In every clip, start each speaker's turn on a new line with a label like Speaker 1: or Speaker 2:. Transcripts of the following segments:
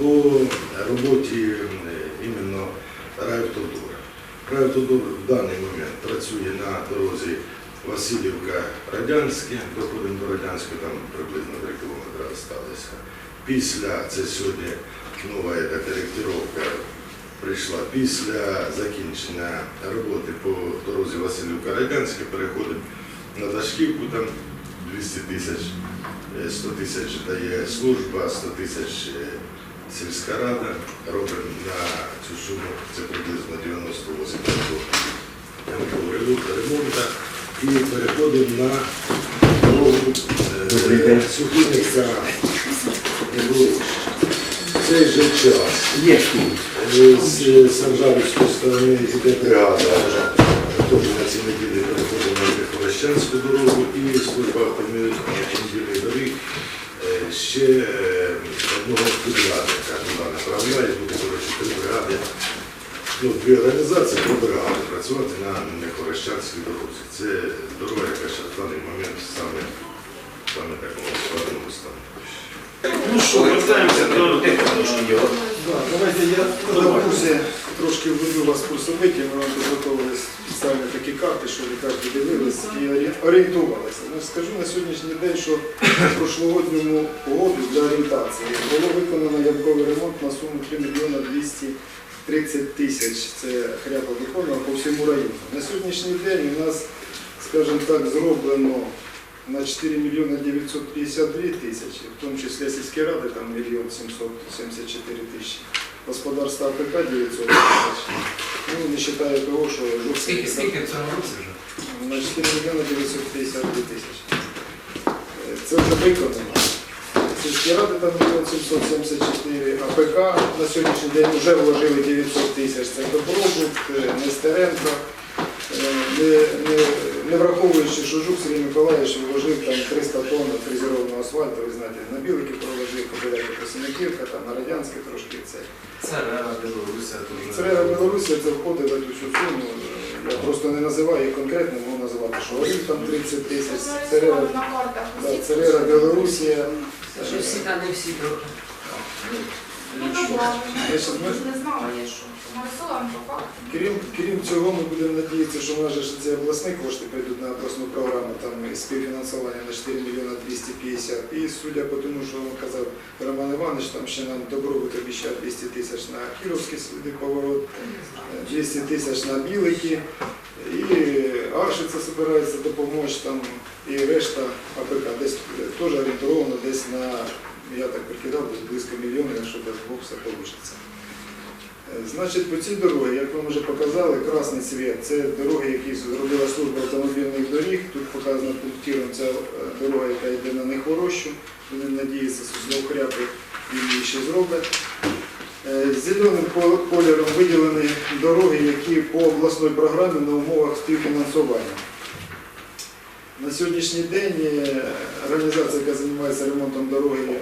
Speaker 1: по роботі е, іменно райавтодора. Райавтодор в даний момент працює на дорозі Васильівка Радянське, доходимо до Радянського, там приблизно 3 кілометри залишилося. Після, це сьогодні нова коректировка прийшла, після закінчення роботи по дорозі Васильівка Радянське переходимо на Дашківку, там 200 тисяч, е, 100 тисяч дає служба, 100 тисяч е, сільська рада. Робимо на цю суму, це приблизно 98 років ремонту. І переходимо на дорогу
Speaker 2: Добрий
Speaker 1: В цей же час
Speaker 2: Є тут.
Speaker 1: з Санжарівської сторони йде бригада. Теж на цій неділі переходимо на Хрещанську дорогу і служба автомобільних доріг е, ще е, одного підрядника туди направляє, буде коротше три бригади. Ну, дві організації, три бригади працювати на Нехорещанській дорозі. Це дорога, яка ще в даний момент саме, саме такому складному стані.
Speaker 3: Ну що, вертаємося до
Speaker 4: Да, давайте я на курсі трошки введу вас в курсовики, ми вам підготовили спеціально такі карти, що ви кожен дивились і орієнтувалися. Ну, скажу на сьогоднішній день, що в прошлогодньому погоду для орієнтації було виконано ямковий ремонт на суму 3 мільйона 230 тисяч. Це хряба виконано по всьому району. На сьогоднішній день у нас, скажімо так, зроблено на 4 мільйони 952 тисячі, в тому числі сільські ради, там мільйон 774 тисячі, господарства АПК 900 тисяч. Ну, не вважаю того, що
Speaker 5: Скільки, скільки в цьому році вже?
Speaker 4: на 4 мільйони 952 тисячі. Це вже виконано. Сільські ради там мільйон 774, АПК на сьогоднішній день вже вложили 900 тисяч. Це Добробут, е, Нестеренко. Е, Не, не, не враховуючи, що Жук Сергій Миколаївич вложив там 300 тонн фрезерованого асфальту, ви знаєте, на Білики проложив, Кобиляки Просиняківка, там на Радянське трошки це.
Speaker 5: Це Рера, Білорусія, дуже.
Speaker 4: Це Білорусі це входить в цю всю суму. Я просто не називаю її конкретно, можу називати, що Орів там 30 тисяч, Церера,
Speaker 6: на картах.
Speaker 4: да, Білорусія.
Speaker 7: Що всі та не всі трохи.
Speaker 6: Ну, добре.
Speaker 4: Я щас ми-
Speaker 6: Не знала я, що. Нарисовано по факту.
Speaker 4: Крім, крім цього, ми будемо надіятися, що нас ж ці обласні кошти прийдуть на обласну програму, там співфінансування на 4 мільйони 250. І судя по тому, що вам казав Роман Іванович, там ще нам Добровик обіцяв 200 тисяч на Кіровський сліди поворот, е, 200 тисяч на Білики. І Аршиця збирається допомогти там, і решта АПК десь теж орієнтовано десь на, я так прикидав, десь близько мільйона, якщо дасть Бог все вийде. Е, Значить, по цій дорогі, як вам вже показали, красний цвіт це дороги, які зробила служба автомобільних доріг. Тут показано пунктиром ця е, дорога, яка йде на Нехворощу. Будемо надіятися, що Хряпи він її ще зробить. Е, Зеленим кольором виділені дороги, які по обласній програмі на умовах співфінансування. На сьогоднішній день е, організація, яка займається ремонтом дороги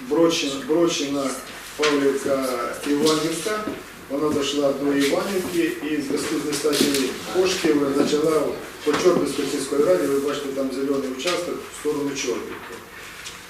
Speaker 4: Бродщина, Брочина Павлівка Іванівка. Вона дійшла до Іванівки і в зв'язку з нестачею коштів почала по Чорбівської сільської раді, ви бачите там зелений участок в сторону Чорбівки.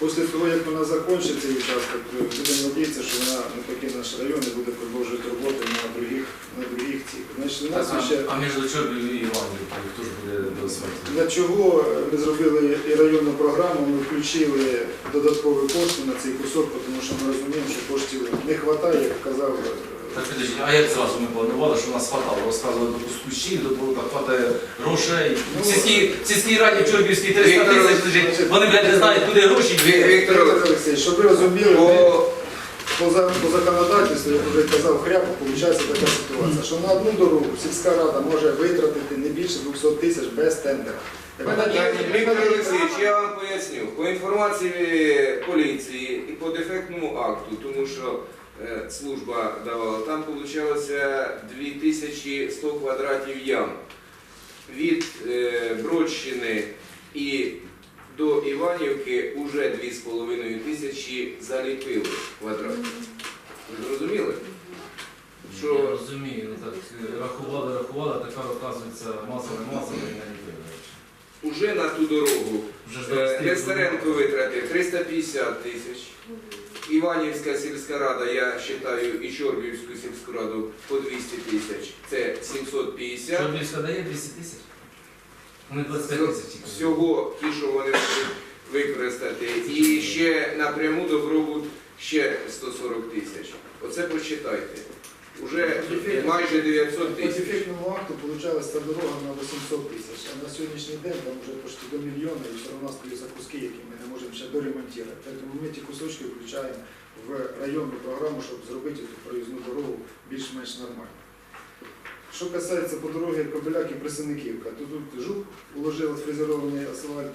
Speaker 4: Після того, як вона закінчить цей участок, будемо надіятися, що вона навпаки наш район і буде продовжувати роботу на других, на других цих. Значить, у нас ще
Speaker 5: А між Чорбів і Іванівкою хто ж буде смерті?
Speaker 4: для чого ми зробили і районну програму, ми включили додаткові кошти на цей кусок, тому що ми розуміємо, що коштів не вистачає, як казав. Е,
Speaker 5: а як зразу ми планували, що у нас хватало? Розказували до кускущі, до того, так хватає грошей.
Speaker 4: Ну,
Speaker 5: В сільській, в сільській раді Чорбівській 300 тисяч лежить. Вони, блядь, не знають, куди гроші
Speaker 2: Ві-. Віктор Олексійович,
Speaker 4: щоб ви розуміли,
Speaker 2: по
Speaker 4: по, за- по законодавству, як вже казав Хряпов, виходить така ситуація, що на одну дорогу сільська рада може витратити не більше 200 тисяч без тендера. Як ми надаємо- ми
Speaker 2: Віктор Олексійович, я вам поясню. По інформації поліції і по дефектному акту, тому що е, служба давала, там вийшло 2100 квадратів ям. Від е, Бродщини і до Іванівки вже 2,5 тисячі заліпили квадратів. Ви зрозуміли?
Speaker 5: Я розумію, ну так е, рахували, рахували, а тепер оказується масами, масами і не ліпили.
Speaker 2: уже на ту дорогу Е. Нестеренко витратив 350 тисяч. Іванівська сільська рада, я вважаю, і Чорбівську сільську раду по 200 тисяч. Це 750.
Speaker 5: Чорбівська дає 200 тисяч? Вони 25 тисяч.
Speaker 2: Всього ті, що вони можуть використати. І ще напряму добробут ще 140 тисяч. Оце почитайте. Уже майже 900
Speaker 4: По
Speaker 2: тисяч.
Speaker 4: дефектному акту получалась ця дорога на 800 тисяч, а на сьогоднішній день там вже почти до мільйона і все одно остаються куски, які ми не можемо ще доремонтувати. Тому ми ті кусочки включаємо в районну програму, щоб зробити цю проїзну дорогу більш-менш нормально. Що касається по дороги Кобиляк і Присиниківка, то тут жук уложив фрезерований асфальт,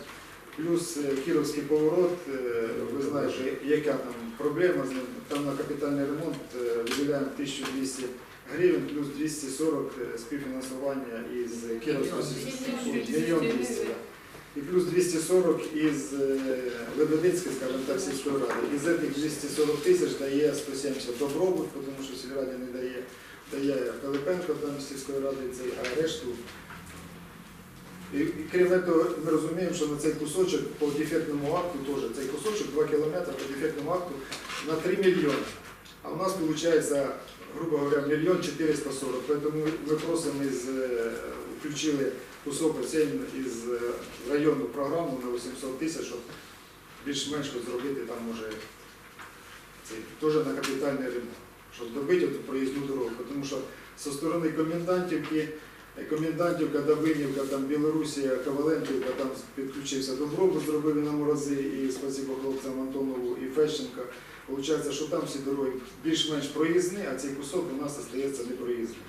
Speaker 4: плюс е, Кіровський поворот, е, ви знаєте, яка там проблема з ним. Там на капітальний ремонт е, виділяємо 1200 гривень, плюс 240 співфінансування із сільського мільйон 200. І плюс 240 із е, Лебединської, скажімо так, сільської ради. Із цих 240 тисяч дає 170 добробут, тому що сільраді не дає, дає Пилипенко там сільської ради цей, а решту. І, крім того, ми розуміємо, що на цей кусочок по дефектному акту теж, цей кусочок 2 кілометри по дефектному акту на 3 мільйони. А у нас виходить, грубо говоря, мільйон 440. Тому ми просимо е, включили кусок оцей із е, районну програму на 800 тисяч, щоб більш-менш зробити там може теж на капітальний ремонт, щоб добити проїзну дорогу. Тому що зі сторони комендантівки, комендантівка, Давинівка, там Білорусія, Коваленківка, там підключився Добробут, зробили на морози, і спасибо хлопцям Антонову і Фещенка. Получається, що там всі дороги більш-менш проїзні, а цей кусок у нас залишається непроїзним.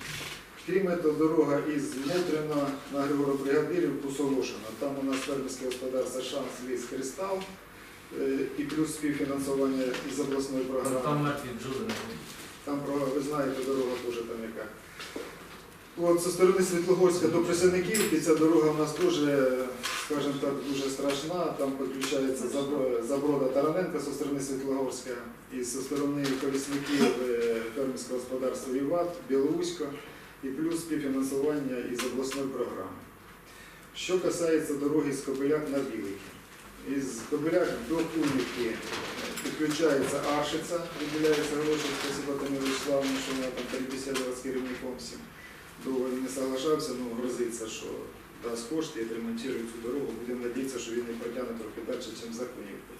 Speaker 4: Крім того, дорога із Мотрина на Григора Бригадирів Пусолошина. Там у нас фермерське господарство Шанс Ліс Кристал е, і плюс співфінансування із обласної програми.
Speaker 5: Там мертві.
Speaker 4: Там, ви знаєте, дорога теж там яка. От зі сторони Світлогорська до Присяниківки ця дорога у нас теж, скажімо так, дуже страшна. Там підключається Заброда Тараненка зі сторони Світлогорська і зі сторони колісників е, фермерського господарства Віват, Білоусько і плюс співфінансування із обласної програми. Що касається дороги з Кобиляк на Білики. Із Кобиляк до Кунівки підключається Аршиця, виділяється гроші, спасибо Тамі Вячеславовні, що вона там перебесідувала з керівником всім. Довго він не соглашався, ну грозиться, що дасть кошти і відремонтує цю дорогу. Будемо надіятися, що він не протягне трохи далі, ніж за Кунівку.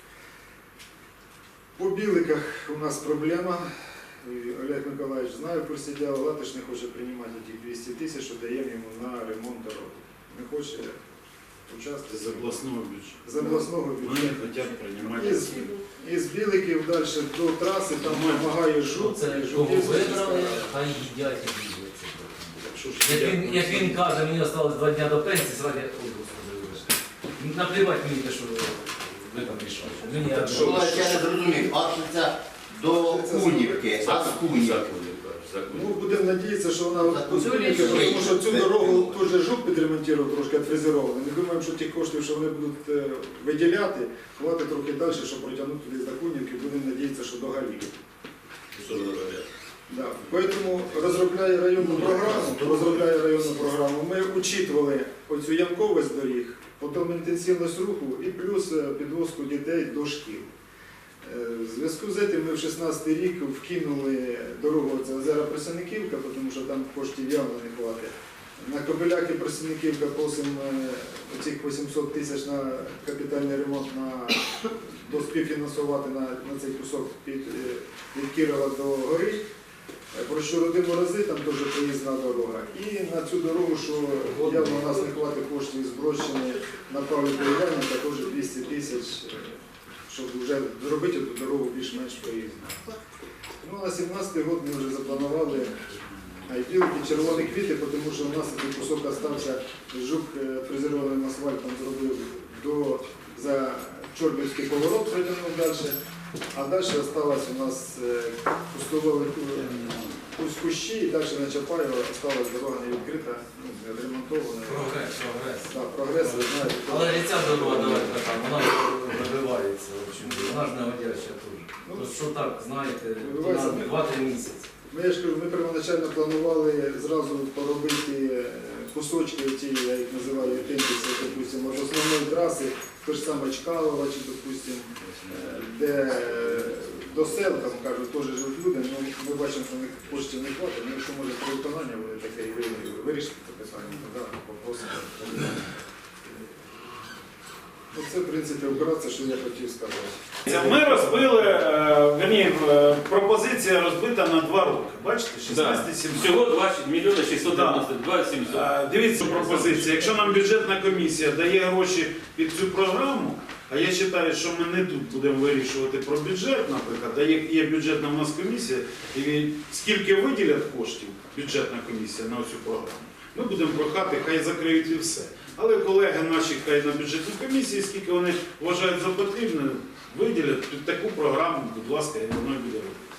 Speaker 4: По Біликах у нас проблема. Олег Миколаївич знає в курсі діла, Латиш не хоче приймати ті 200 тисяч, що даємо йому на ремонт дороги. Не хоче участвувати
Speaker 3: З обласного бюджету.
Speaker 4: з обласного
Speaker 3: Вони хочуть приймати.
Speaker 4: Із, із Біликів далі до траси, там.
Speaker 5: Це
Speaker 4: і
Speaker 5: кого вибрали, хай їдять і дивляться.
Speaker 3: Що ж,
Speaker 5: Як він, як він каже, мені залишилось два дні до пенсії, сьогодні, вибачте. Наплівати мені те, що ви там. Мені я
Speaker 2: Що?
Speaker 8: Була я не зрозумів, Аршиця до Кунівки, а з Кунівки.
Speaker 4: Ну, будемо надіятися, що вона
Speaker 8: ну,
Speaker 4: тому що цю дорогу теж жук підремонтував, трошки відфрезерований. Ми думаємо, що ті кошти, що вони будуть е, виділяти, хватить трохи далі, щоб протягнути туди до Кунівки, будемо надіятися, що до Галіки. Поэтому розробляє районну програму, розробляє районну програму. Ми учитували оцю ямковість доріг, потім інтенсивність руху і плюс е, підвозку дітей до шкіл. Е, В зв'язку з цим ми в 16 рік вкинули дорогу це озера Просяниківка, тому що там коштів явно не хватить. На Кобиляки Просяниківка просимо е, оцих 800 тисяч на капітальний ремонт на до співфінансувати на, на цей кусок від, від Кірова до гори. Про що родину рази, там теж проїзна дорога. І на цю дорогу, що явно у нас не хватить коштів зброщені на Павлі Поляника, теж 200 тисяч, щоб вже зробити цю дорогу більш-менш проїзною. Ну, на 17 й год ми вже запланували білки, червоні квіти, тому що у нас цей кусок остався, жук е, фрезерованим асфальтом зробив до, за Чорбівський поворот, пройдемо далі. А далі залишилось у нас кустове кусь кущі, і далі на Чапаєва осталась дорога не відкрита, ну, не відремонтована.
Speaker 5: Прогрес, прогрес.
Speaker 4: Да, прогрес, ви знаєте.
Speaker 5: Але і ця дорога, давайте так, вона вибивається. в общем, Вона ж не годяща теж.
Speaker 4: Ну,
Speaker 5: Ну, що так, знаєте,
Speaker 4: вибивається.
Speaker 5: на 2-3 місяці.
Speaker 4: Ми, я ж кажу, ми первоначально планували зразу поробити е, кусочки, ті, я їх називаю апендиці, допустимо, з основної траси, то ж саме Чкалова, чи, допустимо, е, де е, до сел, там кажуть, теж живуть люди, ну ми бачимо, що в них коштів не хватить, ну якщо може при виконанні вони таке і ви- вирішити це питання, то да, попросимо. Ну, це, в принципі, операція, що я хотів сказати.
Speaker 3: Це Ми розбили, е, верні, е, пропозиція розбита на два роки. Бачите, 16 17
Speaker 9: Всього 20 мільйонів 692 700.
Speaker 3: Е, Дивіться пропозиція. Якщо нам бюджетна комісія дає гроші під цю програму, а я вважаю, що ми не тут будемо вирішувати про бюджет, наприклад, а є, є бюджетна у нас комісія, і скільки виділять коштів бюджетна комісія на цю програму, ми будемо прохати, хай закриють і все. Але колеги наші хай на бюджетній комісії, скільки вони вважають за потрібне, виділять під таку програму, будь ласка, і воно буде робити.